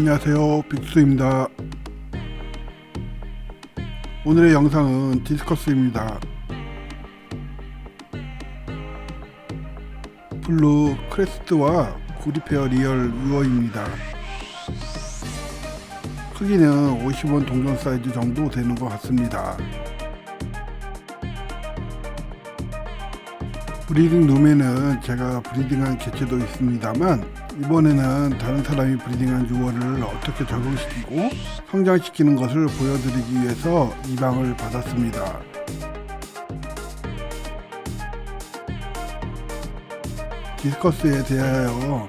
안녕하세요. 빅수입니다. 오늘의 영상은 디스커스입니다. 블루 크레스트와 구리페어 리얼 유어입니다. 크기는 50원 동전 사이즈 정도 되는 것 같습니다. 브리딩 룸에는 제가 브리딩한 개체도 있습니다만 이번에는 다른 사람이 브리딩한 유어를 어떻게 적응시키고 성장시키는 것을 보여드리기 위해서 이 방을 받았습니다. 디스커스에 대하여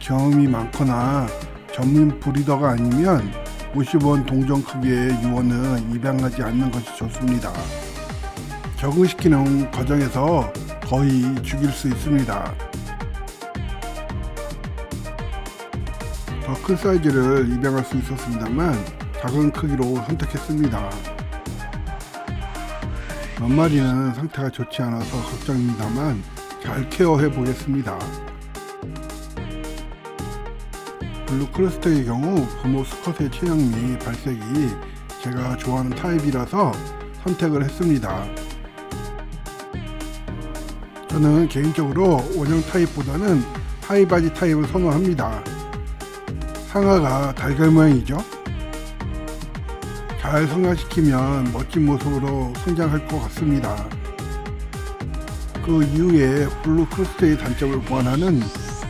경험이 많거나 전문 브리더가 아니면 50원 동전 크기의 유어는 입양하지 않는 것이 좋습니다. 적응시키는 과정에서 거의 죽일 수 있습니다. 더 큰 사이즈를 입양할 수 있었습니다만 작은 크기로 선택했습니다. 몇 마리는 상태가 좋지 않아서 걱정입니다만 잘 케어해 보겠습니다. 블루 크러스트의 경우 부모 수컷의 체형 및 발색이 제가 좋아하는 타입이라서 선택을 했습니다. 저는 개인적으로 원형 타입보다는 하이바지 타입을 선호합니다. 상아가 달걀 모양이죠. 잘 성장시키면 멋진 모습으로 성장할 것 같습니다. 그 이후에 블루 크루스트의 단점을 보완하는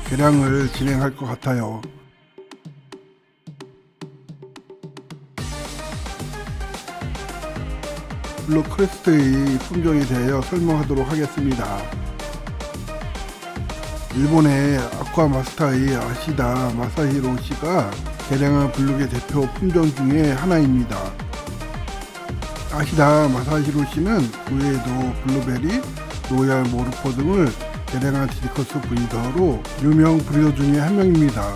개량을 진행할 것 같아요. 블루 크레스트의 품종에 대하여 설명하도록 하겠습니다. 일본의 아쿠아 마스타의 아시다 마사히로 씨가 개량한 블루의 대표 품종 중에 하나입니다. 아시다 마사히로 씨는 그 외에도 블루베리, 로얄 모르포 등을 개량한 디디커스 브리더로 유명 브리더 중에 한 명입니다.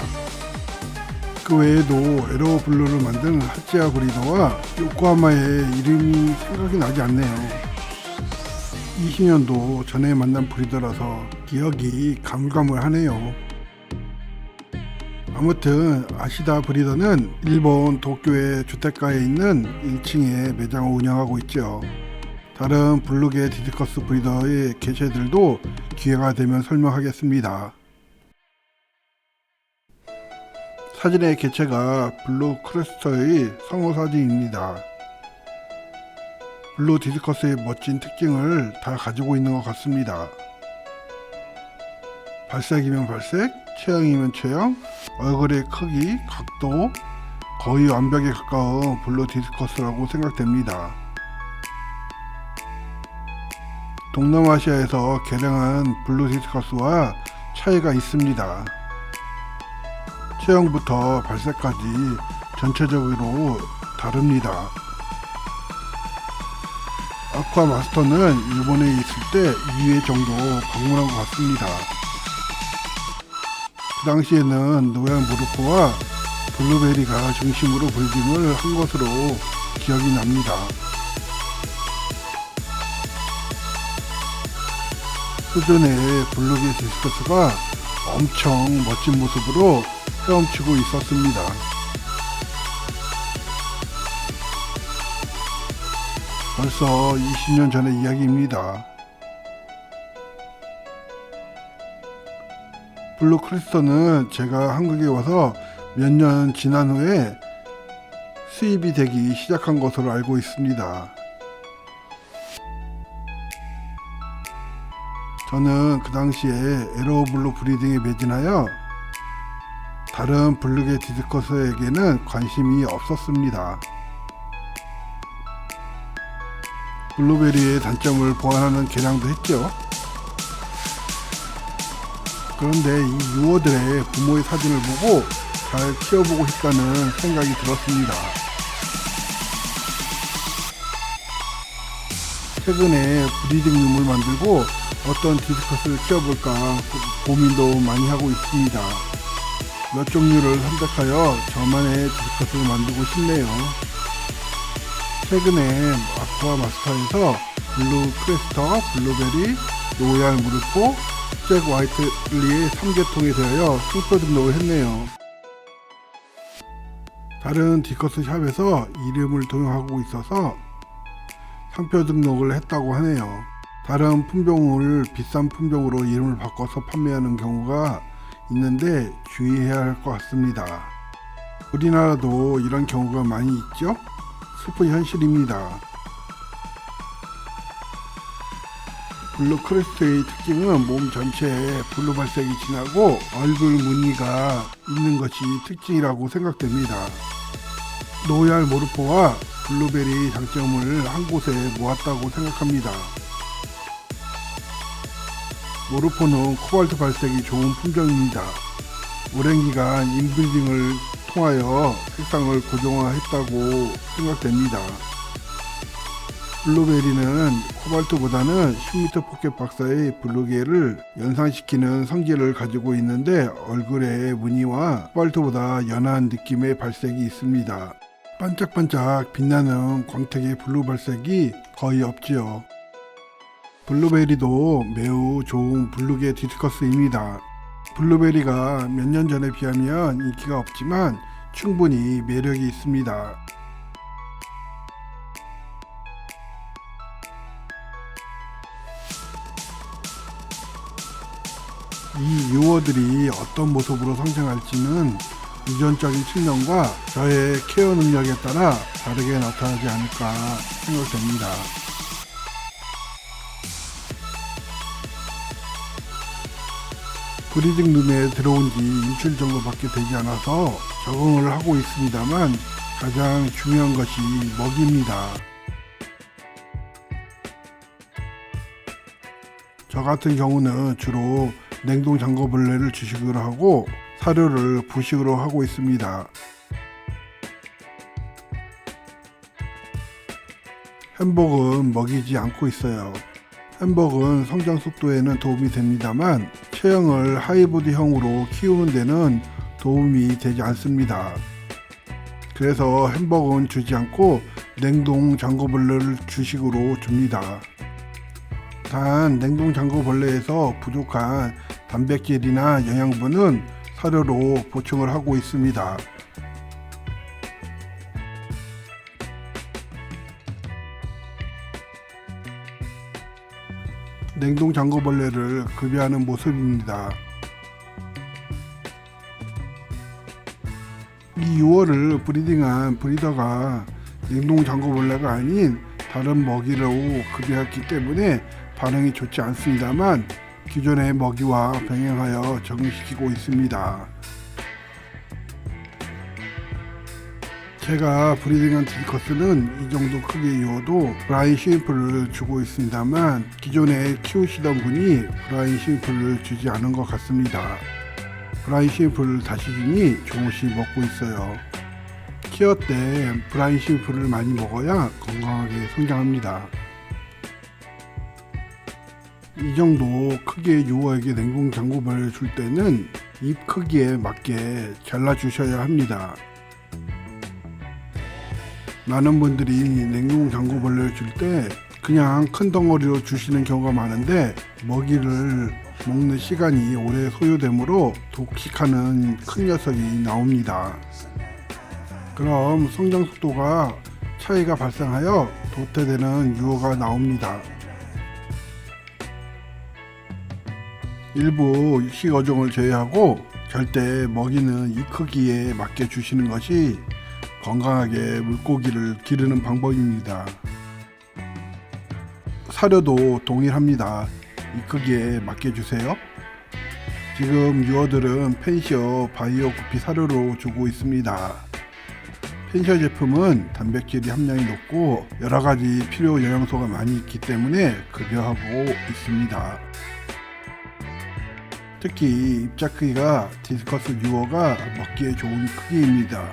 그 외에도 에로 블루를 만든 하치아 브리더와 요코하마의 이름이 생각이 나지 않네요. 20년도 전에 만난 브리더라서 기억이 가물가물하네요. 아무튼 아시다 브리더는 일본 도쿄의 주택가에 있는 1층에 매장을 운영하고 있죠. 다른 블루계 디디커스 브리더의 개체들도 기회가 되면 설명하겠습니다. 사진의 개체가 블루 크레스터의 성호 사진입니다. 블루 디스커스의 멋진 특징을 다 가지고 있는 것 같습니다. 발색이면 발색, 체형이면 체형, 얼굴의 크기, 각도 거의 완벽에 가까운 블루 디스커스라고 생각됩니다. 동남아시아에서 개량한 블루 디스커스와 차이가 있습니다. 체형부터 발색까지 전체적으로 다릅니다. 아쿠아 마스터는 일본에 있을 때 2회 정도 방문한 것 같습니다. 그 당시에는 노양 무르코와 블루베리가 중심으로 브리딩을 한 것으로 기억이 납니다. 수준의 블루비 디스커스가 엄청 멋진 모습으로 헤엄치고 있었습니다. 벌써 20년 전의 이야기입니다. 블루 크리스터는 제가 한국에 와서 몇 년 지난 후에 수입이 되기 시작한 것으로 알고 있습니다. 저는 그 당시에 에로블루 브리딩에 매진하여 다른 블루게 디스커스에게는 관심이 없었습니다. 블루베리의 단점을 보완하는 개량도 했죠. 그런데 이 유어들의 부모의 사진을 보고 잘 키워보고 싶다는 생각이 들었습니다. 최근에 브리딩 룸을 만들고 어떤 디스커스를 키워볼까 고민도 많이 하고 있습니다. 몇 종류를 선택하여 저만의 디스커스를 만들고 싶네요. 최근에 아쿠아 마스터에서 블루 크레스터, 블루베리, 로얄 무르코, 잭 화이트리의 3계통에 대하여 순서 등록을 했네요. 다른 디커스 샵에서 이름을 도용하고 있어서 상표 등록을 했다고 하네요. 다른 품종을 비싼 품종으로 이름을 바꿔서 판매하는 경우가 있는데 주의해야 할 것 같습니다. 우리나라도 이런 경우가 많이 있죠? 슬픈 현실입니다. 블루 크레스트의 특징은 몸 전체에 블루 발색이 진하고 얼굴 무늬가 있는 것이 특징이라고 생각됩니다. 노얄 모르포와 블루베리 장점을 한 곳에 모았다고 생각합니다. 모르포는 코발트 발색이 좋은 품종입니다. 오랜 기간 인빌딩을 통하여 색상을 고정화했다고 생각됩니다. 블루베리는 코발트보다는 10m 포켓 박사의 블루계를 연상시키는 성질을 가지고 있는데 얼굴에 무늬와 코발트보다 연한 느낌의 발색이 있습니다. 반짝반짝 빛나는 광택의 블루 발색이 거의 없지요. 블루베리도 매우 좋은 블루계 디스커스입니다. 블루베리가 몇 년 전에 비하면 인기가 없지만 충분히 매력이 있습니다. 이 유어들이 어떤 모습으로 성장할지는 유전적인 측면과 저의 케어 능력에 따라 다르게 나타나지 않을까 생각됩니다. 브리딩 룸에 들어온 지 일주일 정도밖에 되지 않아서 적응을 하고 있습니다만 가장 중요한 것이 먹입니다. 저 같은 경우는 주로 냉동 장거벌레를 주식으로 하고 사료를 부식으로 하고 있습니다. 햄버거는 먹이지 않고 있어요. 햄버거는 성장 속도에는 도움이 됩니다만 체형을 하이보드형으로 키우는 데는 도움이 되지 않습니다. 그래서 햄버거는 주지 않고 냉동 장거벌레를 주식으로 줍니다. 단 냉동 장거벌레에서 부족한 단백질이나 영양분은 사료로 보충을 하고 있습니다. 냉동 장거벌레를 급여하는 모습입니다. 이 6월을 브리딩한 브리더가 냉동 장거벌레가 아닌 다른 먹이로 급여했기 때문에 반응이 좋지 않습니다만 기존의 먹이와 병행하여 적응시키고 있습니다. 제가 브리딩한 디커스는 이 정도 크기의 유어도 브라인 쉐임프를 주고 있습니다만 기존에 키우시던 분이 브라인 쉐임프를 주지 않은 것 같습니다. 브라인 쉐임프를 다시 주니 조금씩 먹고 있어요. 키어 때 브라인 쉐임프를 많이 먹어야 건강하게 성장합니다. 이 정도 크기의 유어에게 냉동 장구벌을 줄 때는 입 크기에 맞게 잘라 주셔야 합니다. 많은 분들이 냉동 장구벌레를 줄 때 그냥 큰 덩어리로 주시는 경우가 많은데 먹이를 먹는 시간이 오래 소요되므로 독식하는 큰 녀석이 나옵니다. 그럼 성장 속도가 차이가 발생하여 도태되는 유어가 나옵니다. 일부 식어종을 제외하고 절대 먹이는 이 크기에 맞게 주시는 것이 건강하게 물고기를 기르는 방법입니다. 사료도 동일합니다. 이 크기에 맞게 주세요. 지금 유어들은 펜시어 바이오 구피 사료로 주고 있습니다. 펜시어 제품은 단백질이 함량이 높고 여러 가지 필요 영양소가 많이 있기 때문에 급여하고 있습니다. 특히 입자 크기가 디스커스 유어가 먹기에 좋은 크기입니다.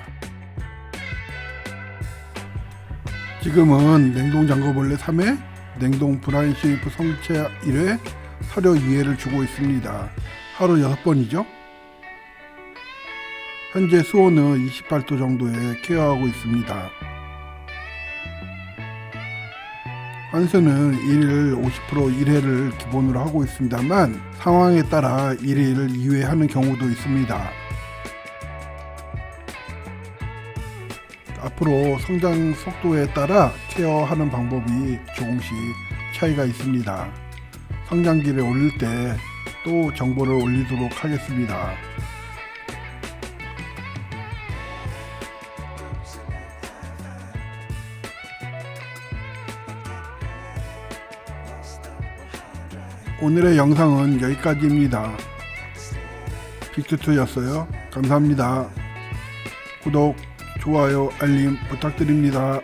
지금은 냉동 장거벌레 3회, 냉동 브라인 쉐이프 성체 1회, 사료 2회를 주고 있습니다. 하루 6번이죠. 현재 수온은 28도 정도에 케어하고 있습니다. 환수는 1일 50% 1회를 기본으로 하고 있습니다만 상황에 따라 1일 2회 하는 경우도 있습니다. 앞으로 성장 속도에 따라 케어하는 방법이 조금씩 차이가 있습니다. 성장기를 올릴 때 또 정보를 올리도록 하겠습니다. 오늘의 영상은 여기까지입니다. 빅투투였어요. 감사합니다. 구독, 좋아요, 알림 부탁드립니다.